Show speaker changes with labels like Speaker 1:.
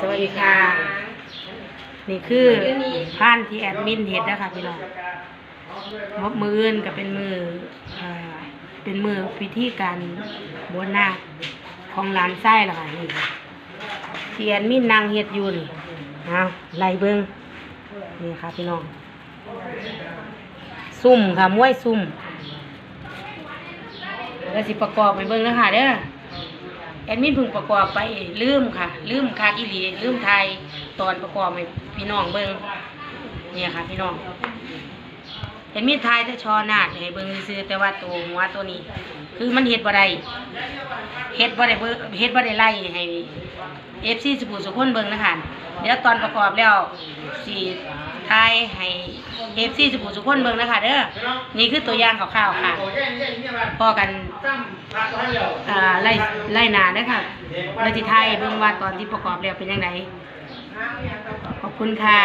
Speaker 1: สวัสดีค่ะ นี่คือผ่านที่แอดมินเฮ็ดนะคะพี่น้องมอบมืออื่นก็เป็นมือเอ่อเป็นมือพิธีการบวชนาคของหลานไส้ละค่ะนี่ค่ะที่แอดมินนางเฮ็ดอยู่นี่เอาไล่เบิ้งนี่ค่ะพี่น้อง ซุ่มค่ะมวยซุ่มแล้วสิประกอบไปเบิ้งแล้วค่ะเด้อแอดมินพึ่งประกอบไปลืมค่ะ ลืมคากิลีลืมไทยตอนประกอบไปพี่น้องเบิ้งเนี่ยค่ะ พี่น้องเห็นมินไทยแต่ชอนาดให้เบิ้งซื้อแต่ว่าตัวหัวตัวนี้ คือมันเห็ดบ่ได้ เฮ็ดบ่ได้เบิ่งเฮ็ดบ่ได้ไล่ให้ FC สุขุสุคนเบิ่งนะคะเดี๋ยวตอนประกอบแล้วสิทายให้ FC สุขุสุคนเบิ่งนะคะเด้อนี่คือตัวอย่างคร่าวๆค่ะพอกันอ่าไล่ไล่หนาเด้อค่ะไล่ที่ไทยเบิ่งว่าตอนที่ประกอบแล้วเป็นยังไงขอบคุณค่ะ